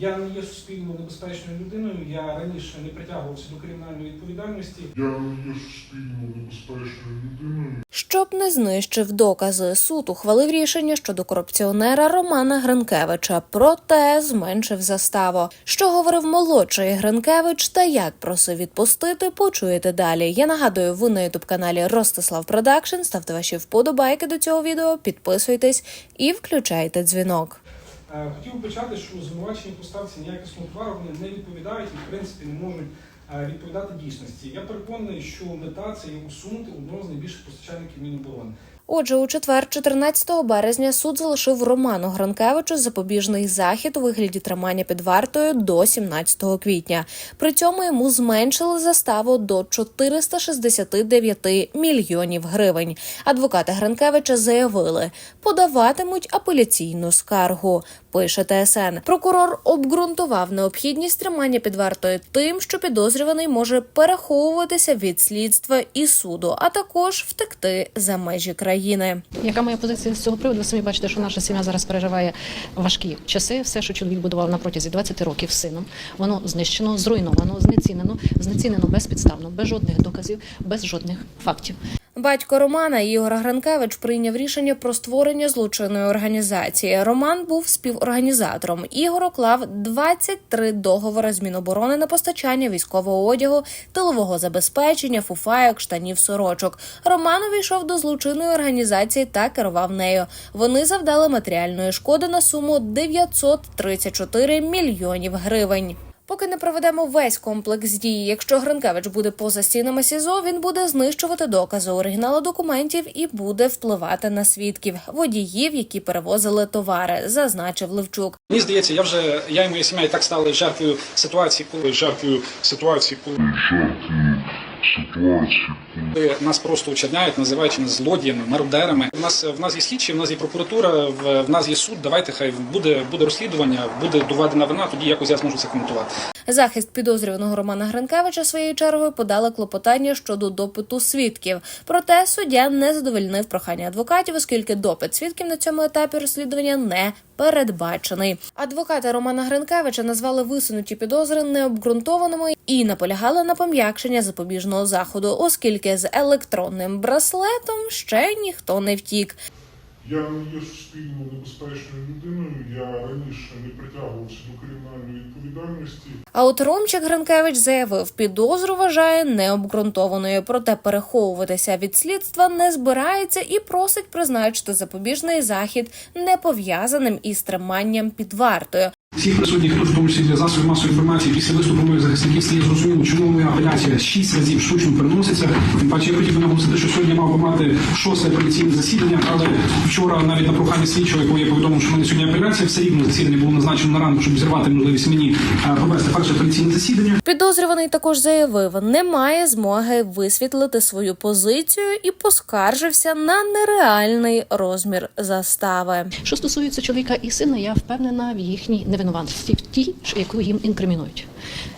Я не є суспільно небезпечною людиною. Я раніше не притягувався до кримінальної відповідальності. Я не є суспільно небезпечною людиною. Щоб не знищив докази, суд ухвалив рішення щодо корупціонера Романа Гринкевича, проте зменшив заставу. Що говорив молодший Гринкевич та як просив відпустити, почуєте далі. Я нагадую, ви на ютуб каналі Ростислав Продакшн. Ставте ваші вподобайки до цього відео, підписуйтесь і включайте дзвінок. Е, Хотів почати, що звинувачення поставці неякісного товару вони не відповідають і в принципі не можуть е, відповідати дійсності. Я переконаний, що мета це є усунути одного з найбільших постачальників Міноборони. Отже, у четвер, 14 березня, суд залишив Роману Гранкевичу запобіжний захід у вигляді тримання під вартою до 17 квітня. При цьому йому зменшили заставу до 469 мільйонів гривень. Адвокати Гранкевича заявили, подаватимуть апеляційну скаргу. Пише ТСН. Прокурор обґрунтував необхідність тримання під вартою тим, що підозрюваний може переховуватися від слідства і суду, а також втекти за межі країни. Яка моя позиція з цього приводу? Ви самі бачите, що наша сім'я зараз переживає важкі часи. Все, що чоловік будував на протязі 20 років сином, воно знищено, зруйновано, знецінено, знецінено безпідставно, без жодних доказів, без жодних фактів. Батько Романа Ігор Гранкевич прийняв рішення про створення злочинної організації. Роман був співорганізатором. Ігор уклав 23 договори з Міноборони на постачання військового одягу, тилового забезпечення, фуфайок, штанів, сорочок. Роман увійшов до злочинної організації та керував нею. Вони завдали матеріальної шкоди на суму 934 мільйонів гривень. Поки не проведемо весь комплекс дій. Якщо Гринкевич буде поза стінами СІЗО, він буде знищувати докази оригіналу документів і буде впливати на свідків водіїв, які перевозили товари, зазначив Левчук. Мені здається, я вже я і моя сім'я і так стали жертвою ситуації, коли Жертвою ситуації, коли жертвою ситуації, нас просто очерняють, називаючи нас злодіями, мародерами. У нас в нас є слідчі, в нас є прокуратура, в, в нас є суд. Давайте хай буде буде розслідування, буде доведена вина. Тоді якось я зможу це коментувати. Захист підозрюваного Романа Гринкевича своєю чергою подали клопотання щодо допиту свідків. Проте суддя не задовольнив прохання адвокатів, оскільки допит свідків на цьому етапі розслідування не передбачений. Адвоката Романа Гринкевича назвали висунуті підозри необґрунтованими і наполягали на пом'якшення запобіжного заходу, оскільки з електронним браслетом ще ніхто не втік. Я не є суспільно небезпечною людиною. Я раніше не притягувався до кримінальної відповідальності. А от Ромчик Гранкевич заявив, підозру вважає необґрунтованою, проте переховуватися від слідства не збирається і просить призначити запобіжний захід не пов'язаним із триманням під вартою. Всіх присутніх тут, в тому числі для засобів масової інформації, після виступу моїх захисників стає зрозуміло, чому моя апеляція шість разів штучно переноситься. Тим паче я хотів би наголосити, що сьогодні мав би мати шосте апеляційне засідання, але вчора навіть на прохання слідчого, якого я повідомив, що в мене сьогодні апеляція, все рівно засідання було назначено на ранку, щоб зірвати можливість мені е, провести перше апеляційне засідання. Підозрюваний також заявив, не має змоги висвітлити свою позицію і поскаржився на нереальний розмір застави. Що стосується чоловіка і сина, я впевнена в їхній невинуватості, в тій, яку їм інкримінують.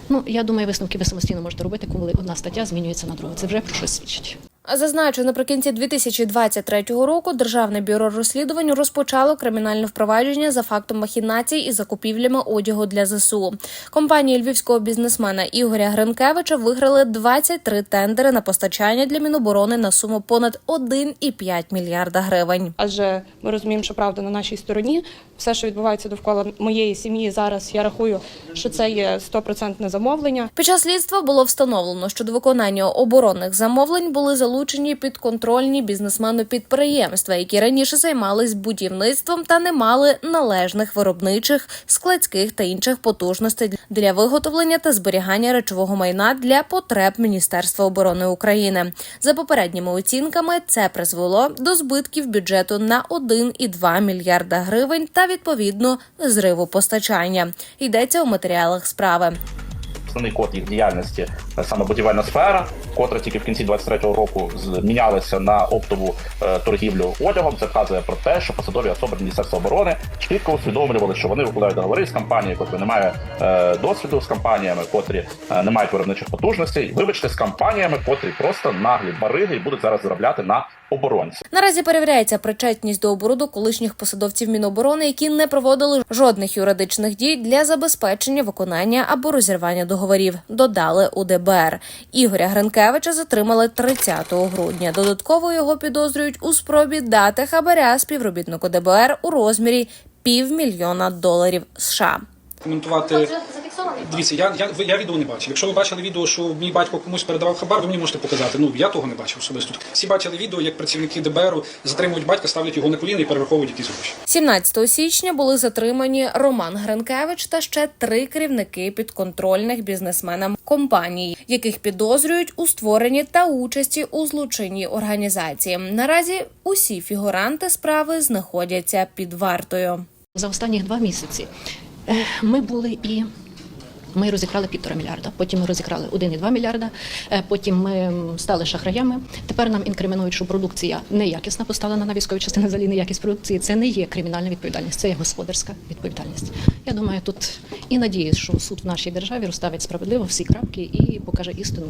Ну я думаю, висновки ви самостійно можете робити, коли одна стаття змінюється на другу. Це вже про щось свідчить. Зазначу, наприкінці 2023 року Державне бюро розслідувань розпочало кримінальне впровадження за фактом махінацій із закупівлями одягу для ЗСУ. Компанії львівського бізнесмена Ігоря Гринкевича виграли 23 тендери на постачання для Міноборони на суму понад 1,5 мільярда гривень. адже ми розуміємо, що правда на нашій стороні. Все, що відбувається довкола моєї сім'ї, зараз я рахую, що це є стопроцентне замовлення. Під час слідства було встановлено, що до виконання оборонних замовлень були залучені підконтрольні бізнесмени підприємства, які раніше займались будівництвом та не мали належних виробничих, складських та інших потужностей для виготовлення та зберігання речового майна для потреб Міністерства оборони України. За попередніми оцінками, це призвело до збитків бюджету на 1,2 мільярда гривень та відповідно зриву постачання. Йдеться у матеріалах справи. Основний код їх діяльності е, саме будівельна сфера, котра тільки в кінці 23-го року змінялася на оптову е, торгівлю одягом. Це вказує про те, що посадові особи Міністерства оборони чітко усвідомлювали, що вони укладають договори з компанією, котрі не має е, досвіду з компаніями, котрі не мають виробничих потужностей. Вибачте, з компаніями, котрі просто наглі бариги і будуть зараз заробляти на оборонців. Наразі перевіряється причетність до обороду колишніх посадовців Міноборони, які не проводили жодних юридичних дій для забезпечення виконання або розірвання договорів. Додали у ДБР. Ігоря Гринкевича затримали 30 грудня. Додатково його підозрюють у спробі дати хабаря співробітнику ДБР у розмірі півмільйона доларів США. Коментувати дивіться, я, я, я відео не бачив. Якщо ви бачили відео, що мій батько комусь передавав хабар, ви мені можете показати. Ну я того не бачив особисто. Всі бачили відео, як працівники ДБРу затримують батька, ставлять його на коліна і перераховують якісь гроші. 17 січня були затримані Роман Гринкевич та ще три керівники підконтрольних бізнесменам компаній, яких підозрюють у створенні та участі у злочинній організації. Наразі усі фігуранти справи знаходяться під вартою. За останні два місяці ми були і. Ми розікрали півтора мільярда, потім ми розікрали 1,2 мільярда, е, потім ми стали шахраями. Тепер нам інкримінують, що продукція неякісна поставлена на військові частини, взагалі неякість продукції. Це не є кримінальна відповідальність, це є господарська відповідальність. Я думаю, тут і надіюсь, що суд в нашій державі розставить справедливо всі крапки і покаже істину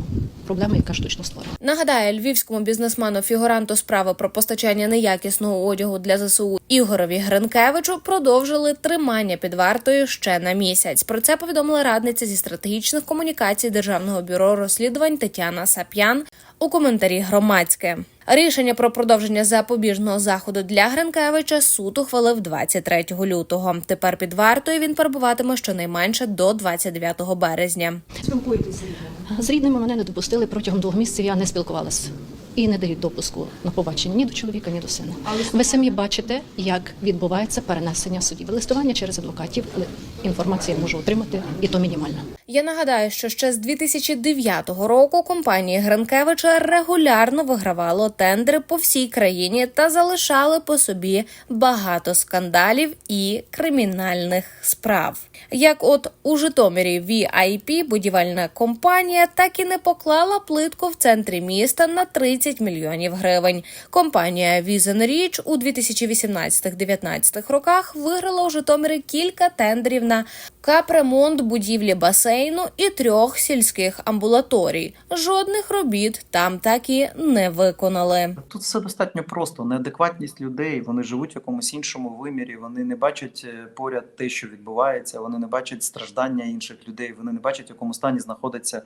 проблеми, яка штучно створена. Нагадаю, львівському бізнесмену фігуранту справи про постачання неякісного одягу для ЗСУ Ігорові Гринкевичу продовжили тримання під вартою ще на місяць. Про це повідомила радниця зі стратегічних комунікацій Державного бюро розслідувань Тетяна Сап'ян у коментарі громадське. Рішення про продовження запобіжного заходу для Гринкевича суд ухвалив 23 лютого. Тепер під вартою він перебуватиме щонайменше до 29 березня. З рідними мене не допустили протягом двох місяців. Я не спілкувалася і не дають допуску на побачення ні до чоловіка, ні до сина. Ви самі бачите, як відбувається перенесення судів. Листування через адвокатів, але інформацію можу отримати, і то мінімально. Я нагадаю, що ще з 2009 року компанії Гринкевича регулярно вигравало тендери по всій країні та залишали по собі багато скандалів і кримінальних справ. Як от у Житомирі VIP будівельна компанія так і не поклала плитку в центрі міста на 30 мільйонів гривень. Компанія Візен Річ у 2018-19 роках виграла у Житомирі кілька тендерів на капремонт будівлі басейну і трьох сільських амбулаторій. Жодних робіт там так і не виконали. Тут все достатньо просто. Неадекватність людей. Вони живуть в якомусь іншому вимірі. Вони не бачать е, поряд те, що відбувається. Вони не бачать страждання інших людей. Вони не бачать, в якому стані знаходиться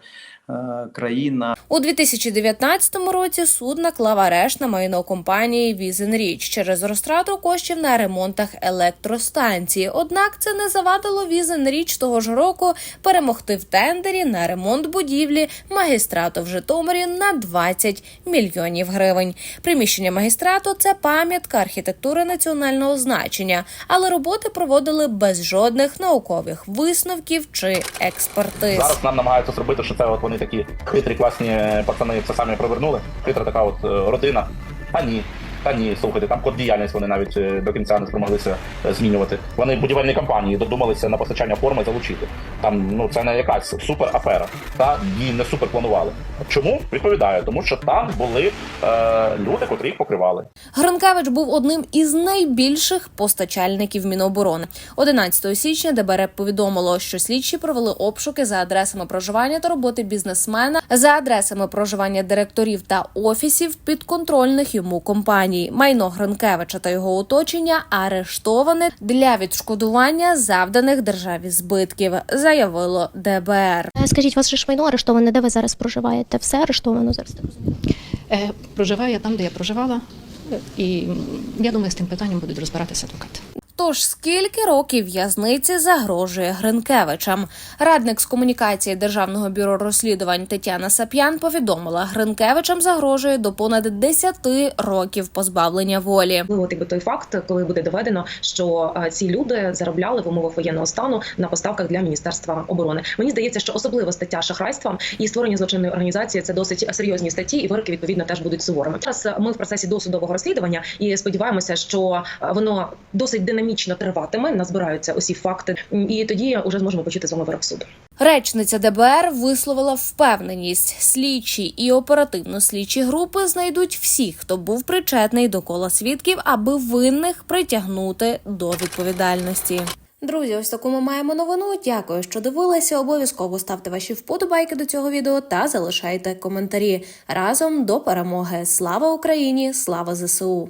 е, країна. У 2019 році суд наклав арешт на майно компанії Візенріч через розтрату коштів на ремонтах електростанції. Однак це не завадило Візенріч того ж року перемогти в тендері на ремонт будівлі магістрату в Житомирі на 20 мільйонів гривень. Приміщення магістрату це пам'ятка архітектури національного значення, але роботи проводили без жодних наукових висновків чи експертиз. Зараз нам намагаються зробити, що це от вони такі хитрі, класні пацани це самі провернули. Хитра така от е, родина. Та ні. Та ні, слухайте, там код діяльність вони навіть е, до кінця не спромоглися е, змінювати. Вони будівельні компанії додумалися на постачання форми залучити. Там ну це не якась супер афера. Та її не супер планували. Чому відповідаю? Тому що там були е, люди, котрі їх покривали. Гринкевич був одним із найбільших постачальників Міноборони. 11 січня ДБР повідомило, що слідчі провели обшуки за адресами проживання та роботи бізнесмена, за адресами проживання директорів та офісів підконтрольних йому компаній. Майно Гринкевича та його оточення арештоване для відшкодування завданих державі збитків, заявило ДБР. Е, Скажіть, ваше вас ж майно арештоване, де ви зараз проживаєте? Все арештовано зараз. Е, Проживаю я там, де я проживала, і я думаю, з тим питанням будуть розбиратися адвокати. Тож скільки років в'язниці загрожує Гринкевичам? Радник з комунікації Державного бюро розслідувань Тетяна Сап'ян повідомила, Гринкевичам загрожує до понад 10 років позбавлення волі. Ну, от той факт, коли буде доведено, що е, ці люди заробляли в умовах воєнного стану на поставках для міністерства оборони. Мені здається, що особлива стаття шахрайства і створення злочинної організації це досить серйозні статті, і вироки відповідно теж будуть суворими. Зараз ми в процесі досудового розслідування і сподіваємося, що е, воно досить динамічно триватиме. Назбираються усі факти, і тоді вже зможемо почути з вами вирок суду. Речниця ДБР висловила впевненість, слідчі і оперативно-слідчі групи знайдуть всіх, хто був причетний до кола свідків, аби винних притягнути до відповідальності. Друзі, ось таку ми маємо новину. Дякую, що дивилися. Обов'язково ставте ваші вподобайки до цього відео та залишайте коментарі разом до перемоги. Слава Україні! Слава ЗСУ!